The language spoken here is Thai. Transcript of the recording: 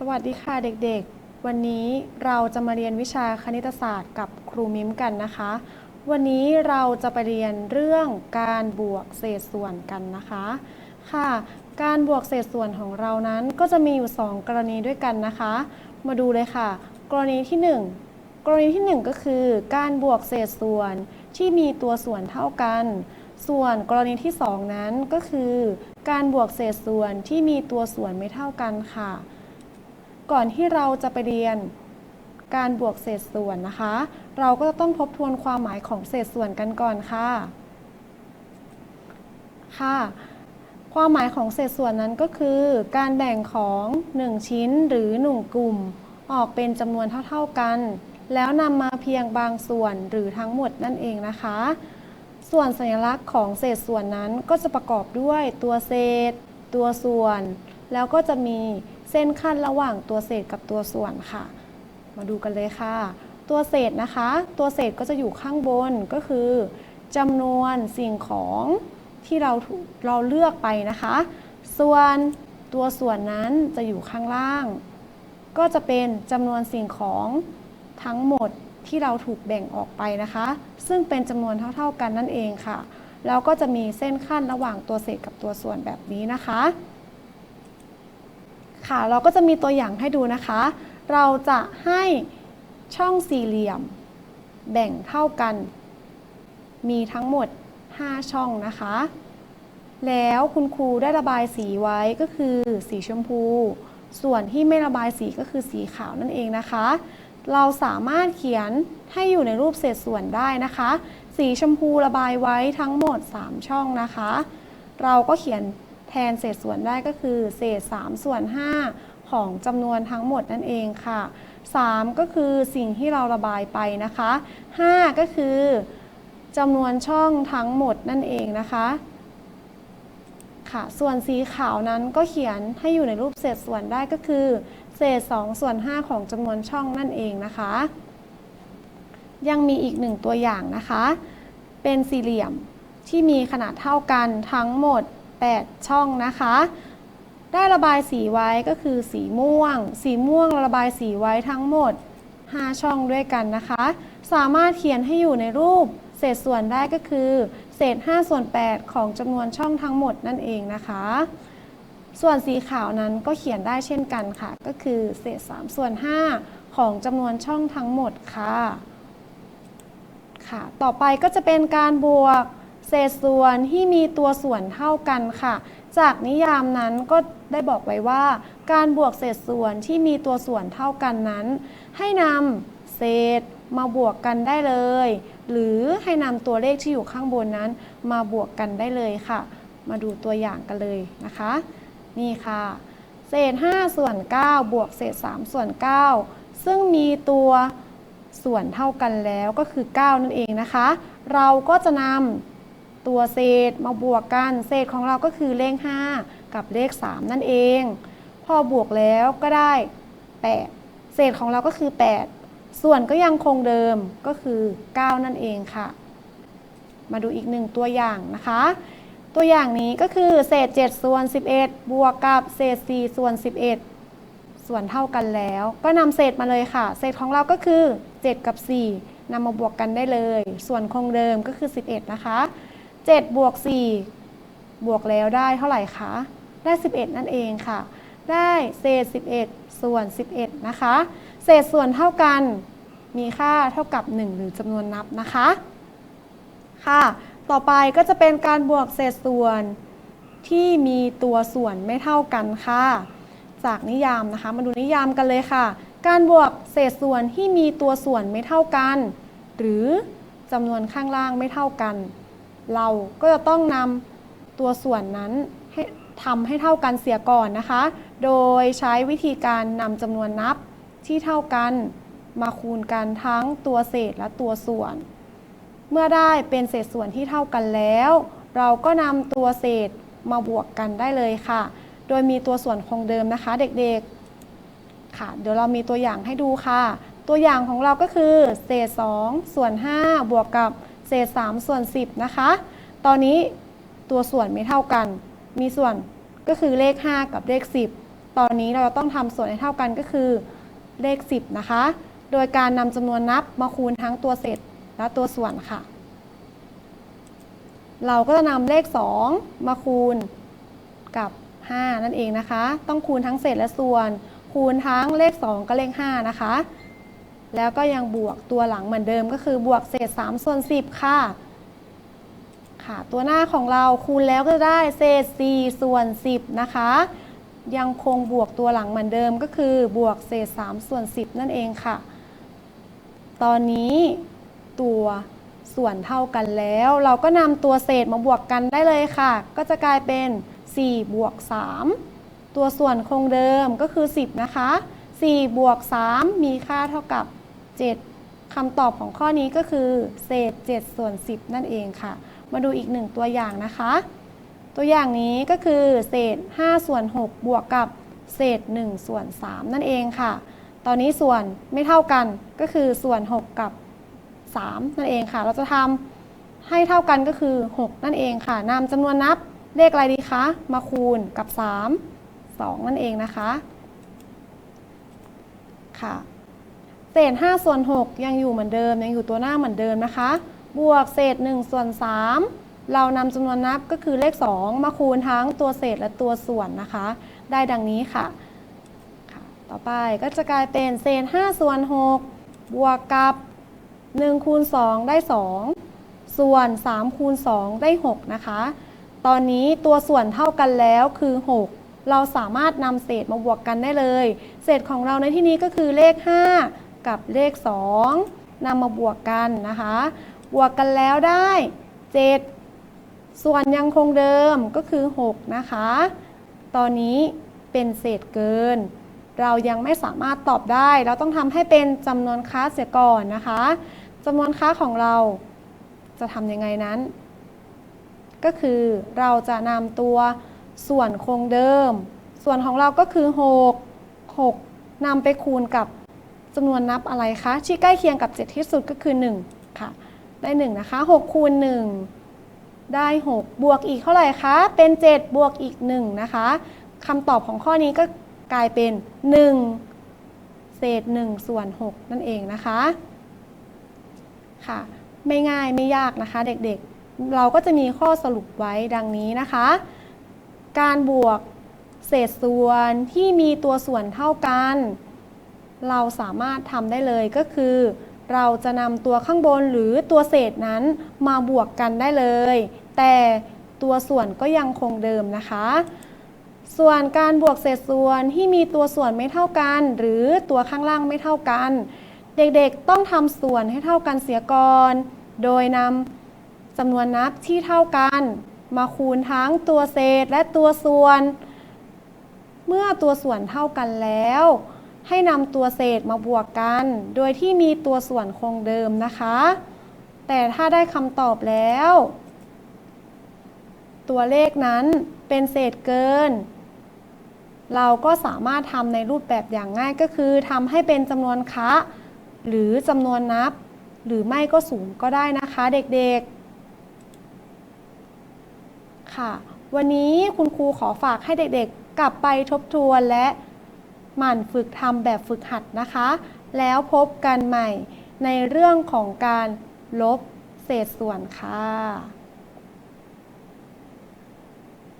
สวัสดีค่ะเด็กๆ วันนี้เราจะมาเรียนวิชาคณิตศาสตร์กับครูมิมกันนะคะ วันนี้เราจะไปเรียนเรื่องการบวกเศษส่วนกันนะคะ ค่ะ การบวกเศษส่วนของเรานั้นก็จะมีอยู่ 2 กรณีด้วยกันนะคะ มาดูเลยค่ะ กรณีที่ 1 กรณีที่ 1 ก็คือ การบวกเศษส่วนที่มีตัวส่วนเท่ากันส่วนกรณีที่ 2 นั้นก็คือ การบวกเศษส่วนที่มีตัวส่วนไม่เท่ากันค่ะ ก่อนที่เราจะไปเรียนการบวกเศษส่วนนะคะ เราก็ต้องทบทวนความหมายของเศษส่วนกันก่อนค่ะ ค่ะ ความหมายของเศษส่วนนั้นก็คือ การแบ่งของ 1 ชิ้นหรือ 1 กลุ่ม ออกเป็นจำนวนเท่าๆกัน แล้วนำมาเพียงบางส่วนหรือทั้งหมดนั่นเองนะคะ ส่วนสัญลักษณ์ของเศษส่วนนั้นก็จะประกอบด้วยตัวเศษ ตัวส่วน แล้วก็จะมี ส้นขั้นระหว่างตัวเศษกับตัวส่วนค่ะ มาดูกันเลยค่ะ ตัวเศษนะคะ ตัวเศษก็จะอยู่ข้างบนก็คือจำนวนสิ่งของที่เราเราเลือกไปนะคะ ส่วนตัวส่วนนั้นจะอยู่ข้างล่าง ก็จะเป็นจำนวนสิ่งของทั้งหมดที่เราถูกแบ่งออกไปนะคะ ซึ่งเป็นจำนวนเท่า ๆกันนั่นเองค่ะ แล้วก็จะมีเส้นขั้นระหว่างตัวเศษกับตัวส่วนแบบนี้นะคะ ค่ะ เราก็จะมีตัวอย่างให้ดูนะคะ เราจะให้ช่องสี่เหลี่ยม แบ่งเท่ากัน มีทั้งหมด 5 ช่องนะคะ แล้วคุณครูได้ระบายสีไว้ก็คือสีชมพู ส่วนที่ไม่ระบายสีก็คือสีขาวนั่นเองนะคะ เราสามารถเขียนให้อยู่ในรูปเศษส่วนได้นะคะ สีชมพูระบายไว้ทั้งหมด 3 ช่องนะคะ เราก็เขียน นเศษส่วนได้ก็คือเศษ 3 ส่วน 5 ของจำนวนทั้งหมดนั่นเองค่ะ 3 ก็คือสิ่งที่เราระบายไปนะคะ 5 ก็คือจำนวนช่องทั้งหมดนั่นเองนะคะค่ะ ส่วนสีขาวนั้นก็เขียนให้อยู่ในรูปเศษส่วนได้ก็คือ เศษ 2 ส่วน 5 ของจำนวนช่องนั่นเองนะคะ ยังมีอีกหนึ่งตัวอย่างนะคะ เป็นสี่เหลี่ยมที่มีขนาดเท่ากันทั้งหมด 8 ช่องนะคะ ได้ระบายสีไว้ก็คือสีม่วง สีม่วงระบายสีไว้ทั้งหมด 5 ช่องด้วยกันนะคะ สามารถเขียนให้อยู่ในรูปเศษส่วนได้ก็คือ เศษ 5 ส่วน 8 ของจำนวนช่องทั้งหมดนั่นเองนะคะ ส่วนสีขาวนั้นก็เขียนได้เช่นกันค่ะ ก็คือเศษ 3 ส่วน 5 ของจำนวนช่องทั้งหมดค่ะ ค่ะ ต่อไปก็จะเป็นการบวก เศษส่วนที่มีตัวส่วนเท่ากันค่ะ จากนิยามนั้นก็ได้บอกไว้ว่า การบวกเศษส่วนที่มีตัวส่วนเท่ากันนั้น ให้นำเศษมาบวกกันได้เลย หรือให้นำตัวเลขที่อยู่ข้างบนนั้น มาบวกกันได้เลยค่ะ มาดูตัวอย่างกันเลยนะคะ นี่ค่ะ เศษ 5 ส่วน 9 บวกเศษ 3 ส่วน 9 ซึ่งมีตัวส่วนเท่ากันแล้วก็คือ 9 นั่นเองนะคะ เราก็จะนำ ตัวเศษมาบวกกัน เศษของเราก็คือเลข 5 กับเลข 3 นั่นเอง พอบวกแล้วก็ได้ 8 เศษของเราก็คือ 8 ส่วนก็ยังคงเดิมก็คือ 9 นั่นเองค่ะ มาดูอีกหนึ่งตัวอย่างนะคะ ตัวอย่างนี้ก็คือเศษ 7 ส่วน 11 บวกกับเศษ 4 ส่วน 11ส่วนเท่ากันแล้วก็นำเศษมาเลยค่ะ เศษของเราก็คือ 7 กับ 4นำมาบวกกันได้เลย ส่วนคงเดิมก็คือ 11 นะคะ 7บวก4บวกแล้วได้เท่าไหร่คะ ได้ 11 นั่นเองค่ะ ได้เศษ 11 ส่วน 11 นะคะ เศษส่วนเท่ากันมีค่าเท่ากับ 1 หรือจำนวนนับนะคะ ค่ะ ต่อไปก็จะเป็นการบวกเศษส่วนที่มีตัวส่วนไม่เท่ากันค่ะ จากนิยามนะคะ มาดูนิยามกันเลยค่ะ การบวกเศษส่วนที่มีตัวส่วนไม่เท่ากัน หรือจำนวนข้างล่างไม่เท่ากัน เราก็จะต้องนำตัวส่วนนั้นให้ทำให้เท่ากันเสียก่อนนะคะ โดยใช้วิธีการนำจำนวนนับที่เท่ากันมาคูณกันทั้งตัวเศษและตัวส่วน เมื่อได้เป็นเศษส่วนที่เท่ากันแล้ว เราก็นำตัวเศษมาบวกกันได้เลยค่ะ โดยมีตัวส่วนคงเดิมนะคะเด็กๆ ค่ะ เดี๋ยวเรามีตัวอย่างให้ดูค่ะ ตัวอย่างของเราก็คือเศษ 2 ส่วน 5 บวกกับ เศษ3ส่วน10นะคะ ตอนนี้ตัวส่วนไม่เท่ากัน มีส่วนก็คือเลข 5 กับเลข 10 ตอนนี้เราจะต้องทำส่วนให้เท่ากันก็คือเลข 10 นะคะ โดยการนำจำนวนนับมาคูณทั้งตัวเศษและตัวส่วนค่ะ เราก็จะนำเลข 2 มาคูณกับ 5 นั่นเองนะคะ ต้องคูณทั้งเศษและส่วน คูณทั้งเลข 2กับเลข 5 นะคะ แล้วก็ยังบวกตัวหลังเหมือนเดิมก็คือบวกเศษ 3 ส่วน 10 ค่ะ ค่ะ ตัวหน้าของเราคูณแล้วก็ได้เศษ 4 ส่วน 10 นะคะ ยังคงบวกตัวหลังเหมือนเดิมก็คือบวกเศษ 3 ส่วน 10 นั่นเองค่ะ ตอนนี้ตัวส่วนเท่ากันแล้ว เราก็นำตัวเศษมาบวกกันได้เลยค่ะ ก็จะกลายเป็น 4 บวก 3 ตัวส่วนคงเดิมก็คือ 10 นะคะ 4 บวก 3 มีค่าเท่ากับ 7คำตอบของข้อนี้ก็คือ เศษ 7 ส่วน 10 นั่นเองค่ะ มาดูอีกหนึ่งตัวอย่างนะคะ ตัวอย่างนี้ก็คือ เศษ 5 ส่วน 6 บวกกับเศษ 1 ส่วน 3 นั่นเองค่ะ ตอนนี้ส่วนไม่เท่ากันก็คือส่วน 6 กับ 3 นั่นเองค่ะ เราจะทำให้เท่ากันก็คือ 6 นั่นเองค่ะนำจำนวนนับเลขอะไรดีคะ มาคูณกับ 3 2 นั่นเองนะคะ ค่ะ เศษ5ส่วน6ยังอยู่เหมือนเดิม ยังอยู่ตัวหน้าเหมือนเดิมนะคะ บวกเศษ1ส่วน3เรานำจำนวนนับก็คือเลข 2 มาคูณทั้งตัวเศษและตัวส่วนนะคะ ได้ดังนี้ค่ะค่ะ ต่อไปก็จะกลายเป็นเศษ5ส่วน6บวกกับ1คูณ2ได้ 2 ส่วน3คูณ2ได้ 6 นะคะ ตอนนี้ตัวส่วนเท่ากันแล้วคือ 6 เราสามารถนำเศษมาบวกกันได้เลย เศษของเราในที่นี้ก็คือเลข 5 กับเลข 2นำมาบวกกันนะคะ บวกกันแล้วได้ 7 ส่วนยังคงเดิมก็คือ 6 นะคะ ตอนนี้เป็นเศษเกิน เรายังไม่สามารถตอบได้ เราต้องทำให้เป็นจำนวนค้าเสียก่อนนะคะจำนวนค้าของเราจะทำยังไงนั้น ก็คือเราจะนำตัวส่วนคงเดิม ส่วนของเราก็คือ 6 6นำไปคูณกับ จำนวนนับอะไรคะที่ใกล้เคียงกับ 7 ที่สุดก็คือ 1 ค่ะ ได้ 1 นะคะ 6 คูณ 1 ได้ 6 บวกอีกเท่าไหร่คะ เป็น 7 บวกอีก 1 นะคะคำตอบของข้อนี้ก็กลายเป็น 1 เศษ 1 ส่วน 6 นั่นเองนะคะ ค่ะ ไม่ง่ายไม่ยากนะคะ เด็กๆ เราก็จะมีข้อสรุปไว้ดังนี้นะคะ การบวกเศษส่วนที่มีตัวส่วนเท่ากัน เราสามารถทำได้เลยก็คือ เราจะนำตัวข้างบนหรือตัวเศษนั้นมาบวกกันได้เลย แต่ตัวส่วนก็ยังคงเดิมนะคะ ส่วนการบวกเศษส่วนที่มีตัวส่วนไม่เท่ากัน หรือตัวข้างล่างไม่เท่ากัน เด็กๆต้องทำส่วนให้เท่ากันเสียก่อน โดยนำจำนวนนับที่เท่ากัน มาคูณทั้งตัวเศษและตัวส่วน เมื่อตัวส่วนเท่ากันแล้ว ให้นำตัวเศษมาบวกกัน โดยที่มีตัวส่วนคงเดิมนะคะ แต่ถ้าได้คำตอบแล้ว ตัวเลขนั้นเป็นเศษเกิน เราก็สามารถทำในรูปแบบอย่างง่ายก็คือทำให้เป็นจำนวนคะ หรือจำนวนนับ หรือไม่ก็ศูนย์ก็ได้นะคะเด็กๆ ค่ะ วันนี้คุณครูขอฝากให้เด็กๆ กลับไปทบทวนและ หมั่นฝึกทำแบบฝึกหัดนะคะ แล้วพบกันใหม่ในเรื่องของการลบเศษส่วนค่ะ